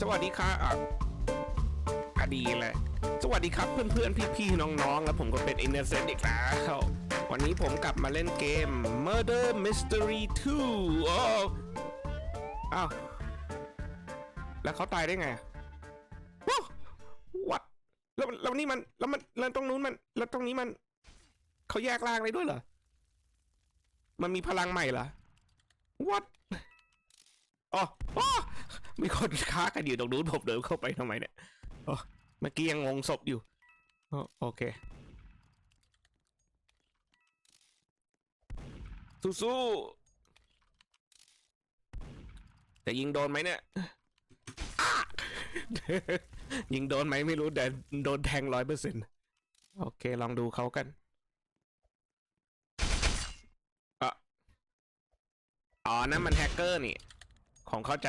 สวัสดีครับอะอดีเลยสวัสดีครับเพื่อนๆ พี่ๆ น้องๆ แล้วผมก็เป็น Innocent อีกแล้ววันนี้ผมกลับมาเล่นเกม Murder Mystery 2 โอ้อ้าว แล้วเขาตายได้ไงว้าววัดแล้วแล้วนี่มันแล้วมันแล้วตรงนู้นมันแล้วตรงนี้มัน เขาแยกล่างเลยด้วยเหรอ มันมีพลังใหม่เหรอ what อ๋อ มีคนค้ากันอยู่ตรงนู้นผมเดินเข้าไปทำไมเนี่ยอ๋อเมื่อกี้ยังงงศพอยู่โอเค สู้ๆแต่ยิงโดนไหมเนี่ยยิงโดนไหมไม่รู้แต่โดนแทงร้อยเปอร์เซ็นต์โอเค ลองดูเขากันอ๋อนั่นมันแฮกเกอร์นี่ ของเข้าใจ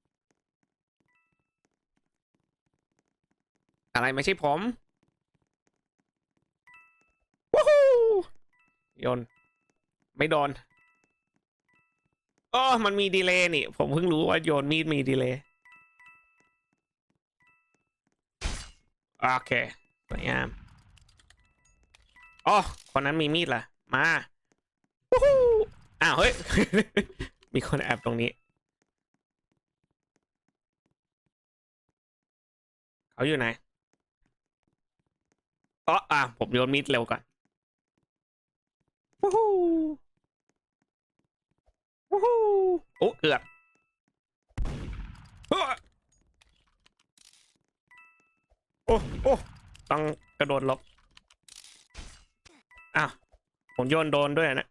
อะไรไม่ใช่ผมว้าวโยนไม่โดนอ๋อมันมีดีเลย์นี่ ผมเพิ่งรู้ว่าโยนมีดมีดีเลย์โอเคสวยงามอ๋อคนนั้นมีมีดเหรอมาว้าวอ้าวเฮ้ย มีคนแอบตรงนี้ เขาอยู่ไหน อ๋ออะผมโยนมีดเร็วก่อนวู้ฮู้วู้ฮู้โอ้เกือบเฮ้อโอ้โอ้ต้องกระโดดหลบอ้าวผมโยนโดนด้วยนะ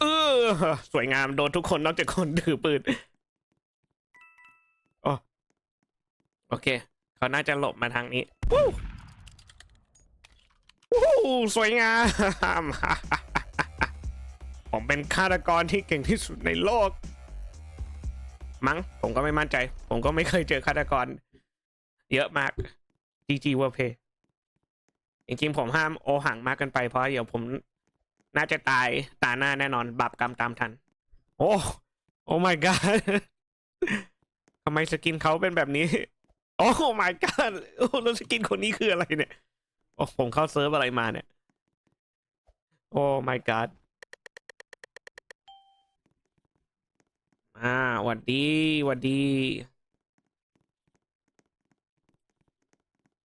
เออสวยงามโดนทุกคนนอกจากคนถือปืนโอ้โอเค เขาน่าจะหลบมาทางนี้วู้วู้สวยงาม ผมเป็นฆาตกรที่เก่งที่สุดในโลก มั้ง ผมก็ไม่มั่นใจ ผมก็ไม่เคยเจอฆาตกร เยอะมาก GG w o r p a y จริงๆผมห้ามโอหังมากเกินไปเพราะเดี๋ยวผมน่าจะตายตาหน้าแน่นอนบาปกรรมตามทัน โอ้ โอ้ my god ทำไมสกินเขาเป็นแบบนี้ โอ้ my god โอ้แล้วสกินคนนี้คืออะไรเนี่ย โอ้ผมเข้าเซิร์ฟอะไรมาเนี่ย โอ้ my god อ่าหวัดดีหวัดดี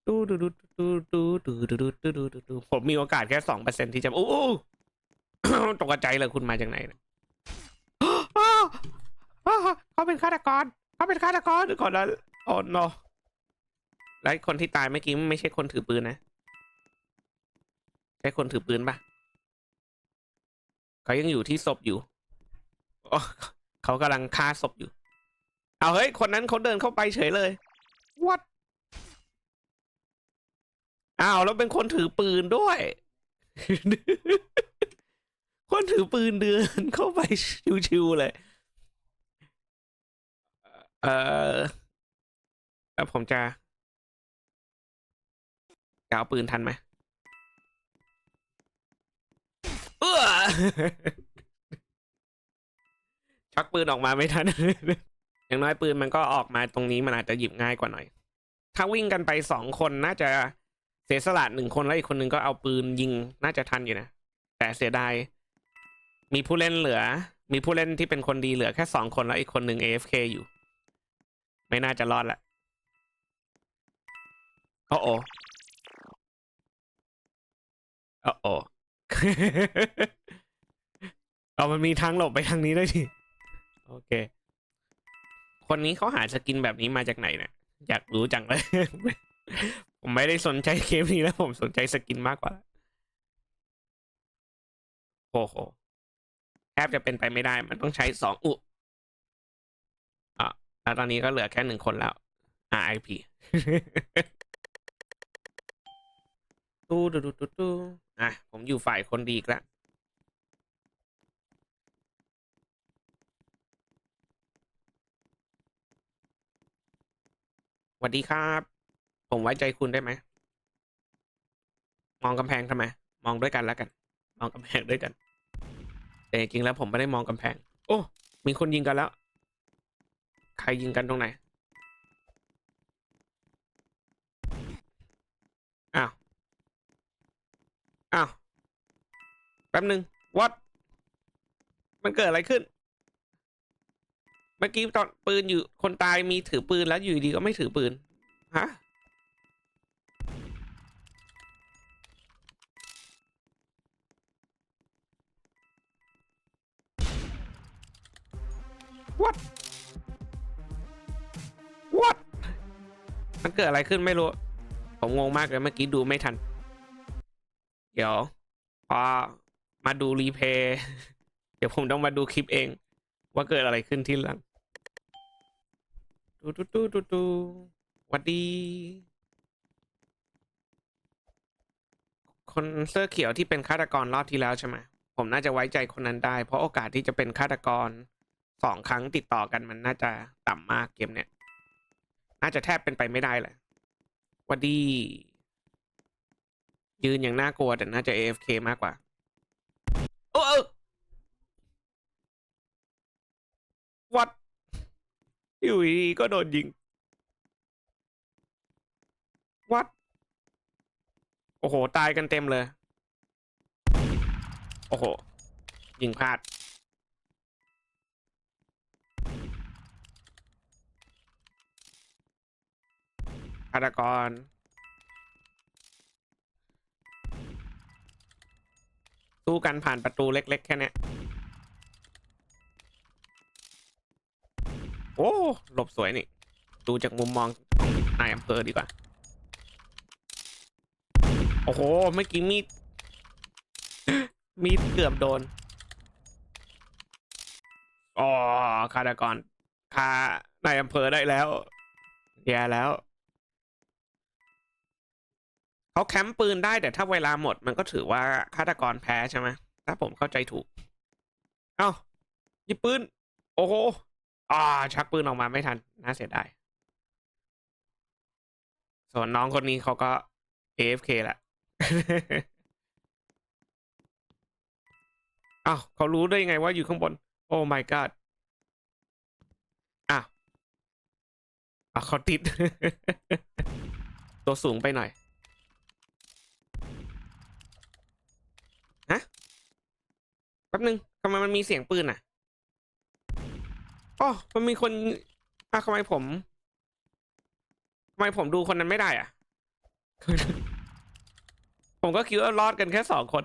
ดูดูดูดูดูดูดูดูดูดูดูดูผมมีโอกาสแค่สองเปอร์เซ็นที่จะโอ้ตกใจเลยคุณมาจากไหนเนี่ยเขาเป็นฆาตกรเขาเป็นฆาตกรก่อนแล้วโอ้ no แล้วไอคนที่ตายเมื่อกี้ไม่ใช่คนถือปืนนะ ใช่คนถือปืนปะเขายังอยู่ที่ศพอยู่เขากำลังฆ่าศพอยู่ เอาเฮ้ย คนนั้นเขาเดินเข้าไปเฉยเลย what อ้าวแล้วเป็นคนถือปืนด้วย คนถือปืนเดินเข้าไปชิวๆเลย เออแล้วผมจะ จะเอาปืนทันไหมเออชักปืนออกมาไม่ทัน อย่างน้อยปืนมันก็ออกมาตรงนี้มันอาจจะหยิบง่ายกว่าหน่อย ถ้าวิ่งกันไปสองคนน่าจะเสียสละหนึ่งคนแล้วอีกคนนึงก็เอาปืนยิงน่าจะทันอยู่นะ แต่เสียดายมีผู้เล่นเหลือ มีผู้เล่นที่เป็นคนดีเหลือแค่สองคนแล้วอีกคนหนึ่ง AFK อยู่ ไม่น่าจะรอดละโอ้โอ โอ้โอเอามันมีทางหลบไปทางนี้ได้วยทีโอเค คนนี้เขาหาสกินแบบนี้มาจากไหนเนี่ยอยากรู้จังเลย ผมไม่ได้สนใจเกมนี้แล้ว ผมสนใจสกินมากกว่า โอ้โหแทบจะเป็นไปไม่ได้ มันต้องใช้สองอุอะแล้วตอนนี้ก็เหลือแค่หนึ่งคนแล้ว RIP ตู้ดูดูดูดูอะ ผมอยู่ฝ่ายคนดีกแล้วสวัสดีครับ ผมไว้ใจคุณได้ไหม มองกำแพงทำไม มองด้วยกันแล้วกัน มองกำแพงด้วยกัน แต่จริงแล้วผมไม่ได้มองกำแพง โอ้ มีคนยิงกันแล้ว ใครยิงกันตรงไหน อ้าว อ้าว แป๊บหนึ่ง what มันเกิดอะไรขึ้น เมื่อกี้ตอนปืนอยู่คนตายมีถือปืนแล้วอยู่ดีก็ไม่ถือปืน ฮะ what what มันเกิดอะไรขึ้นไม่รู้ ผมงงมากเลยเมื่อกี้ดูไม่ทัน เดี๋ยวพอมาดูรีเพย์เดี๋ยวผมต้องมาดูคลิปเอง ว่าเกิดอะไรขึ้นที่หลังดูดูดูดูดูวัดดี คนเสื้อเขียวที่เป็นฆาตกรรอบที่แล้วใช่ไหมผมน่าจะไว้ใจคนนั้นได้ เพราะโอกาสที่จะเป็นฆาตกรสองครั้งติดต่อกันมันน่าจะต่ำมากเกมเนี้ยน่าจะแทบเป็นไปไม่ได้เลยหวัดดี ยืนอย่างน่ากลัวแต่น่าจะ AFK มากกว่า โอ้เออวัดอยู่ดีก็โดนยิง วัด โอ้โห ตายกันเต็มเลย โอ้โห ยิงพลาด ฆาตกร สู้กันผ่านประตูเล็ก ๆ แค่เนี้ยโอ้หลบสวยนี่ ดูจากมุมมองของนายอำเภอดีกว่า โอ้โหเมื่อกี้มีด มีดเกือบโดนอ๋อฆาตกรฆ่านายอำเภอได้แล้วแย่แล้ว เขาแคมป์ปืนได้แต่ถ้าเวลาหมดมันก็ถือว่าฆาตกรแพ้ใช่ไหมถ้าผมเข้าใจถูก เอ้ายิบปืน โอ้โหอ่าชักปืนออกมาไม่ทัน น่าเสียดาย ส่วนน้องคนนี้เขาก็ AFK แหละอ้าวเขารู้ได้ไงว่าอยู่ข้างบน โอ้ my god อ้าวอะเขาติด ตัวสูงไปหน่อย ฮะแป๊บนึงทำไมมันมีเสียงปืนอะอ๋อมันมีคนอะทำไมผมทำไมผมดูคนนั้นไม่ได้อะ ผมก็คิดว่ารอดกันแค่สองคน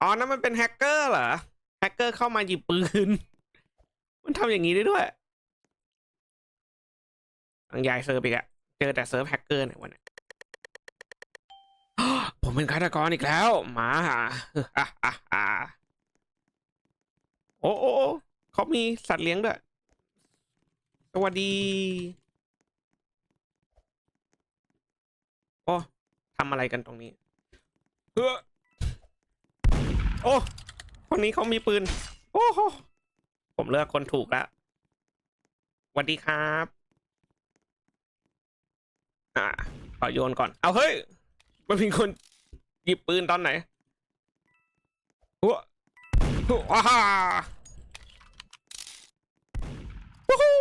อ๋อนั่นมันเป็นแฮกเกอร์เหรอ แฮกเกอร์เข้ามาหยิบปืน มันทำอย่างนี้ได้ด้วย อังยายเซิร์ฟอีกอะเจอแต่เซิร์ฟแฮกเกอร์ในวันนี้ผมเป็นฆาตกรอีกแล้วมาโอ้โอ้เขามีสัตว์เลี้ยงด้วยสวัสดี โอ้ทำอะไรกันตรงนี้เฮ้อโอ้คนนี้เขามีปืน โอ้โหผมเลือกคนถูกแล้วสวัสดีครับ อ่าขอโยนก่อน เอาเฮ้ย มันมีคนหยิบปืนตอนไหนหัวหัวว้าวู้ฮู้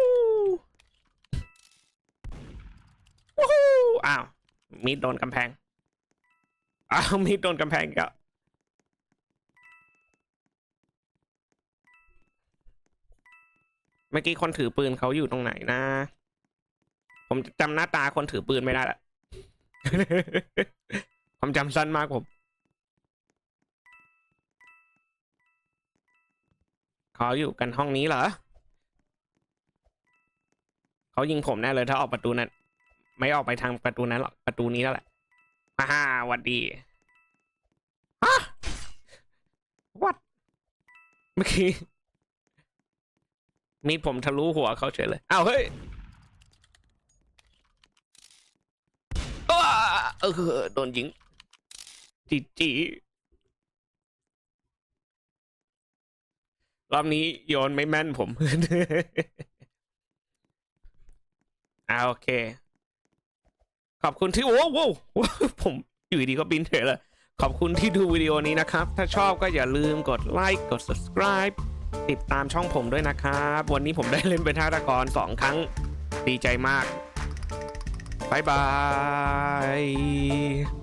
วู้ฮู้อ้าว มีดโดนกำแพง อ้าว มีดโดนกำแพงก็เมื่อกี้คนถือปืนเขาอยู่ตรงไหนนะ ผมจำหน้าตาคนถือปืนไม่ได้ละความจำสั้นมากผมเขาอยู่กันห้องนี้เหรอ เขายิงผมแน่เลยถ้าออกประตูนั้น ไม่ออกไปทางประตูนั้นหรอกประตูนี้แล้วแหละฮ่าฮ่าวัดดีฮะวัดเมื่อกี้มีผมทะลุหัวเขาเฉยเลยอ้าวเฮ้ยอ้า เออโดนยิงจีจีรอบนี้โยนไม่แม่นผม อ่าโอเค ขอบคุณที่โอ้โหผมอยู่ดีก็บินเถอะเลยขอบคุณที่ดูวิดีโอนี้นะครับ ถ้าชอบก็อย่าลืมกดไลค์กด subscribe ติดตามช่องผมด้วยนะครับ วันนี้ผมได้เล่นเป็นฆาตกรสองครั้ง ดีใจมาก บ๊ายบาย